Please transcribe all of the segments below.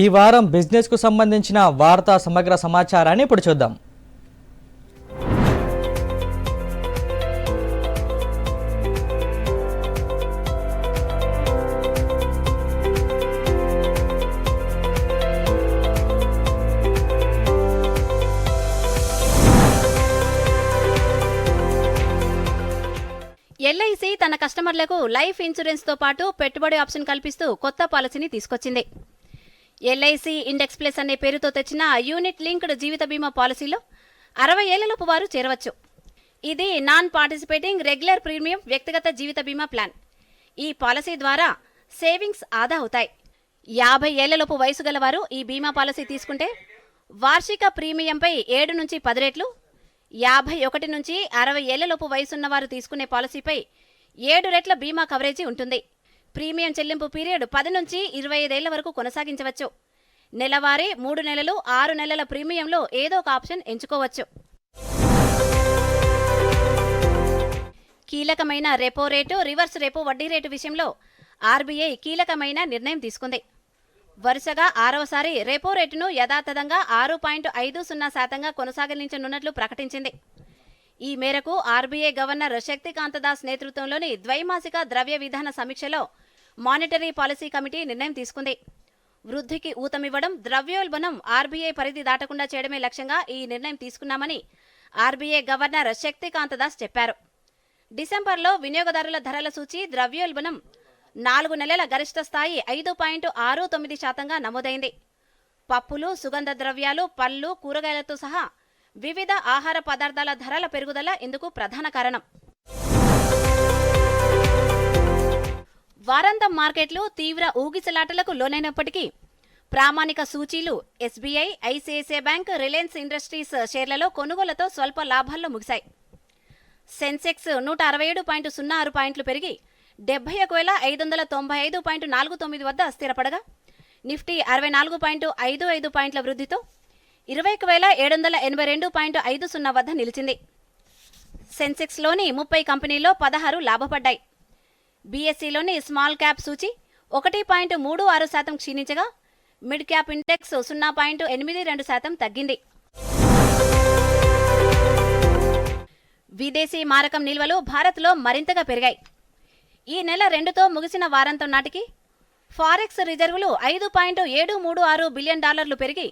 ఈ వారం బిజినెస్కు సంబంధించిన వార్తా సమగ్ర సమాచారాన్ని ఇప్పుడు చూద్దాం. ఎల్ఐసి తన కస్టమర్లకు లైఫ్ ఇన్సూరెన్స్తో పాటు పెట్టుబడి ఆప్షన్ కల్పిస్తూ కొత్త పాలసీని తీసుకొచ్చింది. ఎల్ఐసి ఇండెక్స్ ప్లస్ అనే పేరుతో తెచ్చిన యూనిట్ లింక్డ్ జీవిత బీమా పాలసీలో అరవై ఏళ్ళలోపు వారు చేరవచ్చు. ఇది నాన్ పార్టిసిపేటింగ్ రెగ్యులర్ ప్రీమియం వ్యక్తిగత జీవిత బీమా ప్లాన్. ఈ పాలసీ ద్వారా సేవింగ్స్ ఆదా అవుతాయి. యాభై ఏళ్ళలోపు వయసు గలవారు ఈ బీమా పాలసీ తీసుకుంటే వార్షిక ప్రీమియంపై ఏడు నుంచి పది రెట్లు యాభై ఒకటి నుంచి అరవై ఏళ్ళలోపు వయసున్నవారు తీసుకునే పాలసీపై ఏడు రెట్ల బీమా కవరేజీ ఉంటుంది. ప్రీమియం చెల్లింపు పీరియడ్ పది నుంచి ఇరవై ఐదేళ్ళ వరకు కొనసాగించవచ్చు. నెలవారీ మూడు నెలలు ఆరు నెలల ప్రీమియంలో ఏదో ఒక ఆప్షన్ ఎంచుకోవచ్చు. కీలకమైన రెపో రేటు రివర్స్ రెపో వడ్డీ రేటు విషయంలో ఆర్బీఐ కీలకమైన నిర్ణయం తీసుకుంది. వరుసగా ఆరవసారి రెపో రేటును యథాతథంగా ఆరు పాయింట్ ఐదు సున్నా శాతంగా కొనసాగించనున్నట్లు ప్రకటించింది. ఈ మేరకు ఆర్బీఐ గవర్నర్ శక్తికాంత దాస్ నేతృత్వంలోని ద్వైమాసిక ద్రవ్య విధాన సమీక్షలో మానిటరీ పాలసీ కమిటీ నిర్ణయం తీసుకుంది. వృద్ధికి ఊతమివ్వడం ద్రవ్యోల్బణం ఆర్బీఐ పరిధి దాటకుండా చేయడమే లక్ష్యంగా ఈ నిర్ణయం తీసుకున్నామని ఆర్బీఐ గవర్నర్ శక్తికాంత దాస్ చెప్పారు. డిసెంబర్లో వినియోగదారుల ధరల సూచి ద్రవ్యోల్బణం నాలుగు నెలల గరిష్ట స్థాయి ఐదు పాయింట్ ఆరు తొమ్మిది శాతంగా నమోదైంది. పప్పులు సుగంధ ద్రవ్యాలు పళ్ళు కూరగాయలతో సహా వివిధ ఆహార పదార్థాల ధరల పెరుగుదల ఇందుకు ప్రధాన కారణం. వారాంతం మార్కెట్లు తీవ్ర ఊగిసలాటలకు లోనైనప్పటికీ ప్రామాణిక సూచీలు SBI ICICI bank Reliance Industries షేర్లలో కొనుగోలతో స్వల్ప లాభాల్లో ముగిశాయి. సెన్సెక్స్ నూట అరవై ఏడు పాయింట్ సున్నా ఆరు పాయింట్లు పెరిగి డెబ్బై ఒక వేల ఐదు వందల తొంభై ఐదు పాయింట్ నాలుగు తొమ్మిది వద్ద స్థిరపడగా నిఫ్టీ అరవై నాలుగు పాయింట్ ఐదు ఐదు పాయింట్ల వృద్ధితో ఇరవై ఒక వేల ఏడు వందల ఎనభై రెండు పాయింట్ ఐదు సున్నా వద్ద నిలిచింది. సెన్సెక్స్లోని ముప్పై కంపెనీల్లో పదహారు లాభపడ్డాయి. బీఎస్సీలోని స్మాల్ క్యాప్ సూచి ఒకటి పాయింట్ మూడు ఆరు శాతం క్షీణించగా మిడ్ క్యాప్ ఇండెక్స్ సున్నా పాయింట్ ఎనిమిది రెండు శాతం తగ్గింది. విదేశీ మారకం నిల్వలు భారత్లో మరింతగా పెరిగాయి. ఈ నెల రెండుతో ముగిసిన వారాంతం నాటికి ఫారెక్స్ రిజర్వులు ఐదు పాయింట్ ఏడు మూడు ఆరు బిలియన్ డాలర్లు పెరిగి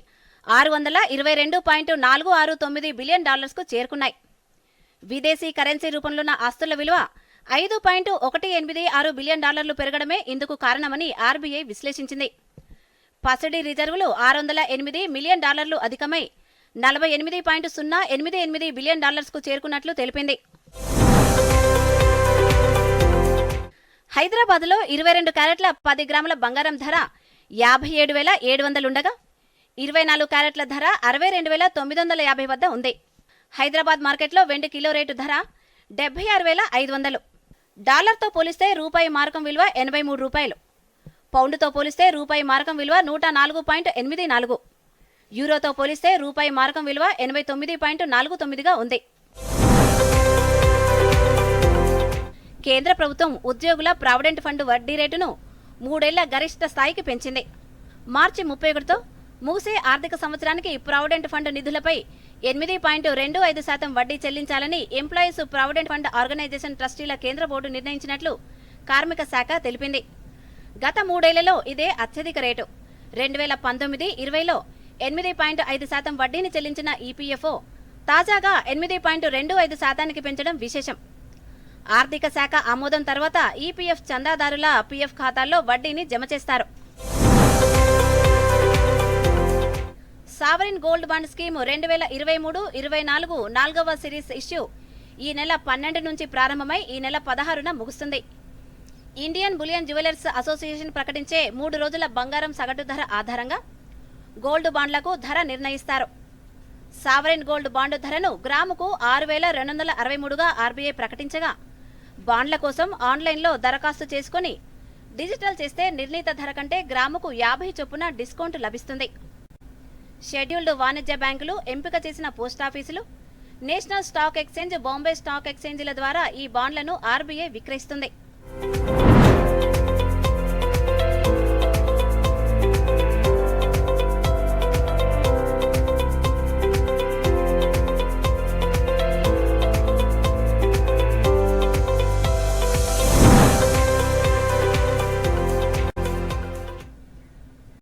ఆరు వందల ఇరవై రెండు పాయింట్ నాలుగు ఆరు తొమ్మిది బిలియన్ డాలర్స్కు చేరుకున్నాయి. విదేశీ కరెన్సీ రూపంలో ఉన్న ఆస్తుల విలువ ఐదు పాయింట్ ఒకటి ఎనిమిది ఆరు బిలియన్ డాలర్లు పెరగడమే ఇందుకు కారణమని ఆర్బీఐ విశ్లేషించింది. పసిడి రిజర్వులు ఆరు వందల ఎనిమిది మిలియన్ డాలర్లు అధికమై నలభై ఎనిమిది పాయింట్ సున్నా ఎనిమిది ఎనిమిది బిలియన్ డాలర్స్కు చేరుకున్నట్లు తెలిపింది. హైదరాబాద్లో ఇరవై రెండు క్యారెట్ల పది గ్రాముల బంగారం ధర యాభై ఏడు వేల ఏడు వందలుండగా ఇరవై నాలుగు క్యారెట్ల ధర అరవై రెండు వేల తొమ్మిది వందల యాభై వద్ద ఉంది. హైదరాబాద్ మార్కెట్లో వెండి కిలో రేటు ధర డెబ్బై ఆరు వేల ఐదు వందలు. డాలర్తో పోలిస్తే రూపాయి మారకం విలువ ఎనభై మూడు రూపాయలు. పౌండుతో పోలిస్తే రూపాయి మారకం విలువ నూట నాలుగు పాయింట్ ఎనిమిది నాలుగు. యూరోతో పోలిస్తే రూపాయి మారకం విలువ ఎనభై తొమ్మిది పాయింట్ నాలుగు తొమ్మిదిగా ఉంది. కేంద్ర ప్రభుత్వం ఉద్యోగుల ప్రావిడెంట్ ఫండ్ వడ్డీ రేటును మూడేళ్ళ గరిష్ట స్థాయికి పెంచింది. మార్చి ముప్పై ఒకటితో ముగిసే ఆర్థిక సంవత్సరానికి ప్రావిడెంట్ ఫండ్ నిధులపై ఎనిమిది పాయింట్ రెండు ఐదు శాతం వడ్డీ చెల్లించాలని ఎంప్లాయీస్ ప్రావిడెంట్ ఫండ్ ఆర్గనైజేషన్ ట్రస్టీల కేంద్ర బోర్డు నిర్ణయించినట్లు కార్మిక శాఖ తెలిపింది. గత మూడేళ్ళలో ఇదే అత్యధిక రేటు. రెండు వేల పంతొమ్మిది ఇరవైలో ఎనిమిది పాయింట్ ఐదు శాతం వడ్డీని చెల్లించిన ఈపీఎఫ్ఓ తాజాగా ఎనిమిది పాయింట్ రెండు ఐదు శాతానికి పెంచడం విశేషం. ఆర్థిక శాఖ ఆమోదం తర్వాత ఈపీఎఫ్ చందాదారుల పీఎఫ్ ఖాతాల్లో వడ్డీని జమ చేస్తారు. సావరిన్ గోల్డ్ బాండ్ స్కీమ్ రెండు వేల ఇరవై మూడు ఇరవై నాలుగు నాలుగవ సిరీస్ ఇష్యూ ఈ నెల పన్నెండు నుంచి ప్రారంభమై ఈ నెల పదహారున ముగుస్తుంది. ఇండియన్ బులియన్ జ్యువెలర్స్ అసోసియేషన్ ప్రకటించే మూడు రోజుల బంగారం సగటు ధర ఆధారంగా గోల్డ్ బాండ్లకు ధర నిర్ణయిస్తారు. సావరెన్ గోల్డ్ బాండ్ ధరను గ్రాముకు ఆరు వేల రెండు వందల అరవై మూడుగా ఆర్బీఐ ప్రకటించగా బాండ్ల కోసం ఆన్లైన్లో దరఖాస్తు చేసుకుని డిజిటల్ చేస్తే నిర్ణీత ధర కంటే గ్రాముకు యాభై చొప్పున డిస్కౌంట్ లభిస్తుంది. షెడ్యూల్డ్ వాణిజ్య బ్యాంకులు ఎంపిక చేసిన పోస్టాఫీసులు national stock exchange Bombay stock ఎక్స్చేంజ్ల ద్వారా ఈ బాండ్లను ఆర్బీఐ విక్రయిస్తుంది.